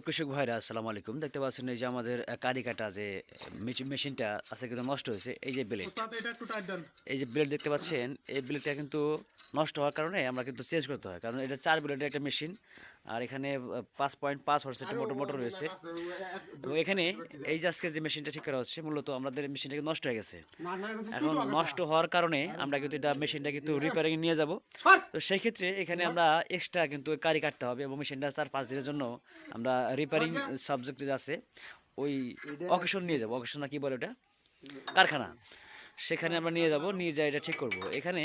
কৃষক ভাইরা আসসালামু আলাইকুম। দেখতে পাচ্ছেন এই যে আমাদের কারিকাটা কারি কাটা যে মেশিন- মেশিনটা আছে কিন্তু নষ্ট হয়েছে। এই যে ব্লেড। এই যে ব্লেড দেখতে পাচ্ছেন এই ব্লেডটা কিন্তু নষ্ট হওয়ার কারণে আমরা কিন্তু চেঞ্জ করতে হয়। কারণ এটা চার ব্লেডের একটা মেশিন। আর এখানে পাঁচ পয়েন্ট পাঁচ হর্সের মোটর মোটর রয়েছে। এবং এখানে এই যে আজকে যে মেশিনটা ঠিক করা হচ্ছে মূলত আমাদের মেশিনটা কিন্তু নষ্ট হয়ে গেছে। এখন নষ্ট হওয়ার কারণে আমরা কিন্তু এটা মেশিনটা কিন্তু রিপেয়ারিং নিয়ে যাব। তো সেই ক্ষেত্রে এখানে আমরা এক্সট্রা কিন্তু কারি কাটতে হবে এবং মেশিনটা চার পাঁচ দিনের জন্য আমরা রিপেয়ারিং সাবজেক্ট যে আছে ওই অকেশন নিয়ে যাব। অকেশন না কি বলে ওটা? কারখানা। সেখানে আমরা নিয়ে যাব, নিয়ে যাই, এটা ঠিক করব। এখানে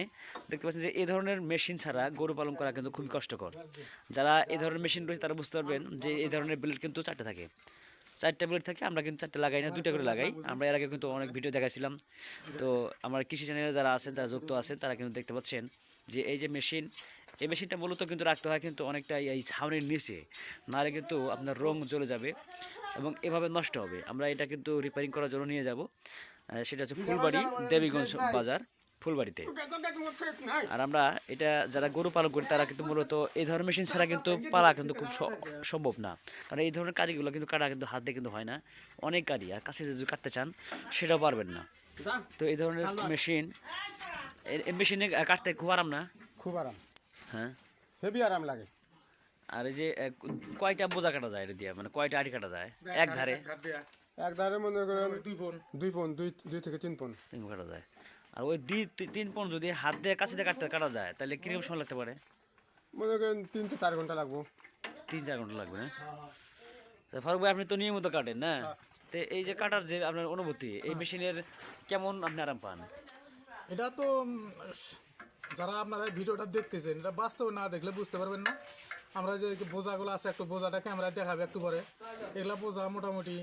দেখতে পাচ্ছেন যে এই ধরনের মেশিন ছাড়া গরু পালন করা কিন্তু খুবই কষ্টকর। যারা এই ধরনের মেশিন রয়েছে, তারা বুঝতে পারবেন যে এই ধরনের ব্লেড কিন্তু চারটে থাকে। চারটে ব্লেড থাকে, আমরা কিন্তু চারটে লাগাই না, দুইটা করে লাগাই। আমরা এর আগে কিন্তু অনেক ভিডিও দেখাইছিলাম। তো আমার কৃষি চ্যানেলে যারা আছেন, যারা যুক্ত আছেন, তারা কিন্তু দেখতে পাচ্ছেন যে এই যে মেশিন, এই মেশিনটা মূলত কিন্তু রাখতে হয় কিন্তু অনেকটা এই ছাউনির নিচে। নাহলে কিন্তু আপনার রং জ্বলে যাবে এবং এভাবে নষ্ট হবে। আমরা এটা কিন্তু রিপেয়ারিং করার জন্য নিয়ে যাব। সেটা হচ্ছে ফুলবাড়ি দেবীগঞ্জ বাজার ফুলবাড়িতে। আর আমরা এটা যারা গরু পালন করি তারা কিন্তু মূলত এই ধরনের মেশিন ছাড়া কিন্তু পালা কিন্তু খুব সম্ভব না। কারণ এই ধরনের কারিগুলো কিন্তু কাটা কিন্তু হাত দিয়ে কিন্তু হয় না। অনেক কারি আর কাছে যদি কাটতে চান সেটাও পারবেন না। তো এই ধরনের মেশিন এই মেশিনে কাটতে খুব আরাম না? খুব আরাম। হ্যাঁ? হেভি আরাম লাগে। আর এই যে কয়টা বোঝা কাটা যায় এটা দিয়ে? মানে কয়টা আটি কাটা যায়? এক ধারে এক ধারে মনে করেন দুই পন। দুই পন দুই দুই থেকে তিন পন। তিন কাটা যায়। আর ওই দুই তিন পন যদি হাত দিয়ে কাছে দিয়ে কাটতে কাটা যায় তাহলে কীরকম সময় লাগতে পারে? মনে করেন তিন থেকে চার ঘণ্টা লাগবো। তিন চার ঘণ্টা লাগবে না তা ফারুক ভাই আপনি তো নিয়মিত কাটেন না? তো এই যে কাটার যে আপনার অনুভূতি এই মেশিনের কেমন আপনি আরাম পান? এটা তো যারা আপনারা ভিডিওটা দেখতেছেন এটা বাস্তবে না দেখলে বুঝতে পারবেন না। আমরা যে বোঝাগুলো আছে একটু বোঝাটা ক্যামেরায় দেখাবে একটু পরে। এগুলা বোঝা মোটামুটি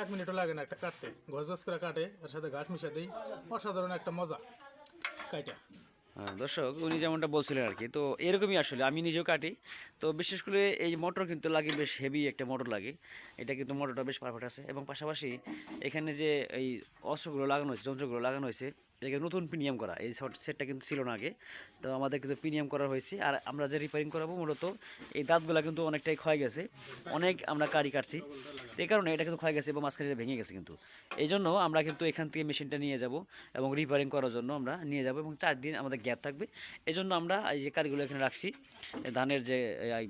এক মিনিটও লাগে না একটা কাটতে। ঘস করে কাটে এর সাথে ঘাস মিশা দিই। অসাধারণ একটা মজা। কাইটা। হ্যাঁ, দর্শক উনি যেমনটা বলছিলেন আর কি তো এরকমই আসলে আমি নিজেও কাটি। তো বিশেষ করে এই মোটর কিন্তু লাগে বেশ হেভি একটা মোটর লাগে। এটা কিন্তু মোটরটা বেশ পারফেক্ট আছে। এবং পাশাপাশি এখানে যে এই অস্ত্রগুলো লাগানো হয়েছে যন্ত্রগুলো লাগানো হয়েছে এটাকে নতুন প্রিমিয়াম করা। এই সেটটা কিন্তু ছিল না আগে। তো আমাদের কিন্তু প্রিমিয়াম করা হয়েছে। আর আমরা যে রিপেয়ারিং করাবো মূলত, এই দাঁতগুলো কিন্তু অনেকটাই ক্ষয় গেছে। অনেক আমরা কারি কাটছি। এই কারণে এটা কিন্তু ক্ষয় গেছে এবং মাঝখানে ভেঙে গেছে কিন্তু। এই জন্য আমরা কিন্তু এখান থেকে মেশিনটা নিয়ে যাব এবং রিপেয়ারিং করার জন্য আমরা নিয়ে যাব এবং চার দিন আমাদের গ্যাপ থাকবে। এই জন্য আমরা এই যে কারিগুলো এখানে রাখছি, ধানের যে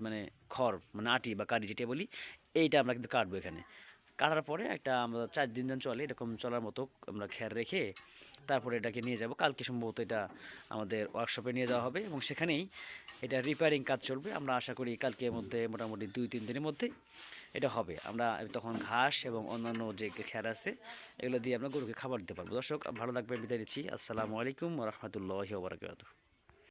মানে খড় মানে আটি বা কারি যেটা বলি, এইটা আমরা কিন্তু কাটবো এখানে। কাটার পরে একটা আমরা চার দিন দিন চলে, এরকম চলার মতো আমরা খেয়াল রেখে তারপরে এটাকে নিয়ে যাব। কালকে সম্ভবত এটা আমাদের ওয়ার্কশপে নিয়ে যাওয়া হবে এবং সেখানেই এটা রিপেয়ারিং কাজ চলবে। আমরা আশা করি কালকের মধ্যে মোটামুটি দুই, তিন দিনের মধ্যে এটা হবে। আমরা তখন ঘাস এবং অন্যান্য যে খেয়ার আছে, এগুলো দিয়ে আমরা গরুকে খাবার দিতে পারব। দর্শক, ভালো লাগবে বিদায় দিচ্ছি আসসালামু আলাইকুম রহমতুল্লাহ বারকাত